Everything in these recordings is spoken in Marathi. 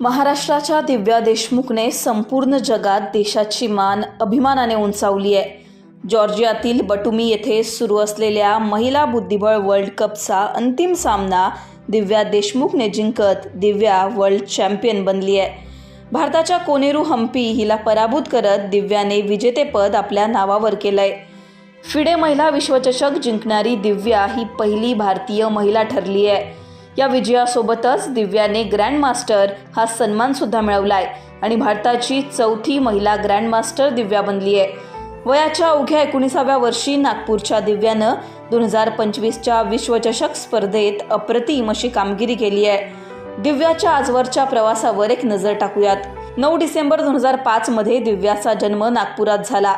महाराष्ट्राच्या दिव्या देशमुखने संपूर्ण जगात देशाची मान अभिमानाने उंचावली आहे. जॉर्जियातील बटुमी येथे सुरू असलेल्या महिला बुद्धिबळ वर्ल्ड कपचा अंतिम सामना दिव्या देशमुखने जिंकत दिव्या वर्ल्ड चॅम्पियन बनली आहे. भारताच्या कोनेरू हम्पी हिला पराभूत करत दिव्याने विजेतेपद आपल्या नावावर केलंय. फिडे महिला विश्वचषक जिंकणारी दिव्या ही पहिली भारतीय महिला ठरली आहे. या विजयासोबतच दिव्याने ग्रँडमास्टर हा सन्मानसुद्धा मिळवलाय. आणि भारताची चौथी महिला ग्रँडमास्टर दिव्या बनली आहे. वयाच्या अवघ्या एकोणीसाव्या वर्षी नागपूरच्या दिव्यानं दोन हजार पंचवीसच्या विश्वचषक स्पर्धेत अप्रतिम अशी कामगिरी केली आहे. दिव्याच्या आजवरच्या प्रवासावर एक नजर टाकूयात. नऊ डिसेंबर दोन हजार पाचमध्ये दिव्याचा जन्म नागपुरात झाला.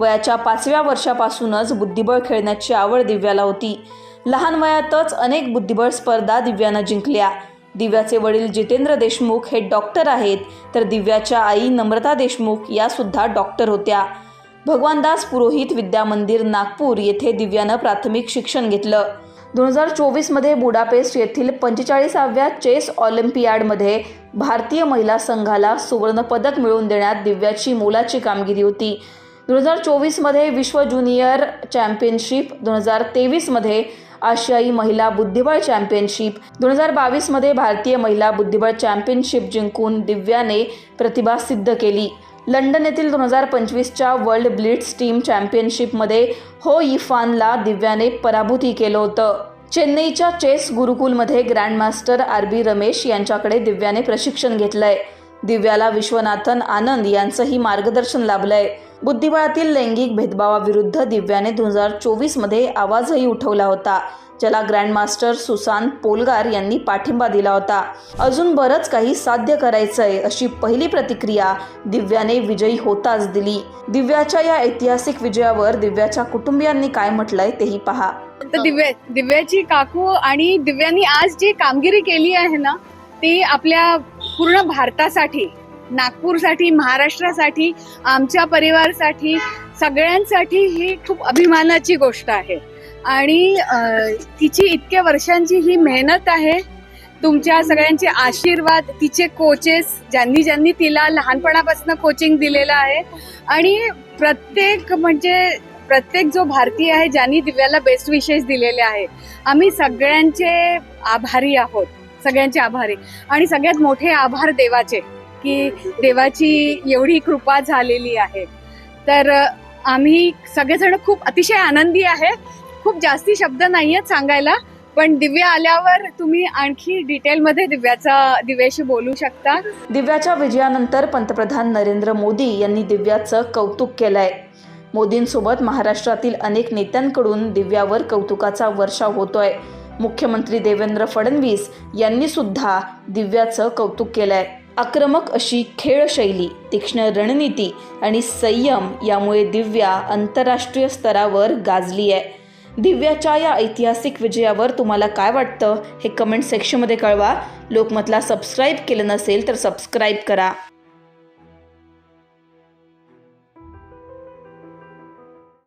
वयाच्या पाचव्या वर्षापासूनच बुद्धिबळ खेळण्याची आवड दिव्याला होती. लहान वयातच अनेक बुद्धिबळ स्पर्धा दिव्यानं जिंकल्या. दिव्याचे वडील जितेंद्र देशमुख हे डॉक्टर आहेत तर दिव्याच्या आई नम्रता देशमुख या सुद्धा डॉक्टर होत्या. भगवानदास पुरोहित विद्या मंदिर नागपूर येथे दिव्यानं प्राथमिक शिक्षण घेतलं. दोन हजार चोवीसमध्ये बुडापेस्ट येथील पंचेचाळीसाव्या चेस ऑलिम्पियाडमध्ये भारतीय महिला संघाला सुवर्णपदक मिळवून देण्यात दिव्याची मोलाची कामगिरी होती. दोन हजार चोवीसमध्ये विश्व ज्युनियर चॅम्पियनशिप दोन हजार तेवीसमध्ये आशियाई महिला बुद्धिबळ चॅम्पियनशिप. दोन हजार बावीसमध्ये भारतीय महिला बुद्धिबळ चॅम्पियनशिप जिंकून दिव्याने प्रतिभा सिद्ध केली. लंडन येथील दोन हजार पंचवीसच्या वर्ल्ड ब्लिट्स टीम चॅम्पियनशिपमध्ये हो इफानला दिव्याने पराभूतही केलं होतं. चेन्नईच्या चेस गुरुकुलमध्ये ग्रँडमास्टर आर बी रमेश यांच्याकडे दिव्याने प्रशिक्षण घेतलंय. दिव्याला विश्वनाथन आनंद यांचंही मार्गदर्शन लाभलंय. बुद्धिबळातील लैंगिक भेदभावाविरुद्ध दिव्याने दोन हजार चोवीसमध्ये आवाजही उठवला होता ज्याला ग्रँडमास्टर सुसान पोलगार यांनी पाठिंबा दिला होता. अजून बरंच काही साध्य करायचंय अशी पहिली प्रतिक्रिया दिव्याने विजयी होताच दिली. दिव्याच्या या ऐतिहासिक विजयावर दिव्याच्या कुटुंबियांनी काय म्हटलंय तेही पहा. तर दिव्या दिव्याची काकू आणि दिव्यानी आज जी कामगिरी केली आहे ना ती आपल्या पूर्ण भारतासाठी नागपूरसाठी महाराष्ट्रासाठी आमच्या परिवारसाठी सगळ्यांसाठी ही खूप अभिमानाची गोष्ट आहे. आणि तिची इतक्या वर्षांची ही मेहनत आहे. तुमच्या सगळ्यांचे आशीर्वाद तिचे कोचेस ज्यांनी ज्यांनी तिला लहानपणापासून कोचिंग दिलेलं आहे. आणि प्रत्येक म्हणजे प्रत्येक जो भारतीय आहे ज्यांनी दिव्याला बेस्ट विशेष दिलेले आहे आम्ही सगळ्यांचे आभारी आहोत. सगळ्यांचे आभारी. आणि सगळ्यात मोठे आभार देवाचे. की देवाची एवढी कृपा झालेली आहे. तर आम्ही सगळेजण खूप अतिशय आनंदी आहे. खूप जास्ती शब्द नाही आहेत सांगायला पण दिव्या आल्यावर तुम्ही आणखी डिटेलमध्ये दिव्याचा दिव्याशी बोलू शकता. दिव्याच्या विजयानंतर पंतप्रधान नरेंद्र मोदी यांनी दिव्याचं कौतुक केलंय. मोदींसोबत महाराष्ट्रातील अनेक नेत्यांकडून दिव्यावर कौतुकाचा वर्षाव होतोय. मुख्यमंत्री देवेंद्र फडणवीस यांनी सुद्धा दिव्याचं कौतुक केलंय. आक्रमक अशी खेळशैली तीक्ष्ण रणनीती आणि संयम यामुळे दिव्या आंतरराष्ट्रीय स्तरावर गाजली आहे दिव्याच्या या ऐतिहासिक विजयावर तुम्हाला काय वाटतं हे कमेंट सेक्शनमध्ये कळवा. लोकमतला सबस्क्राईब केलं नसेल तर सबस्क्राईब करा.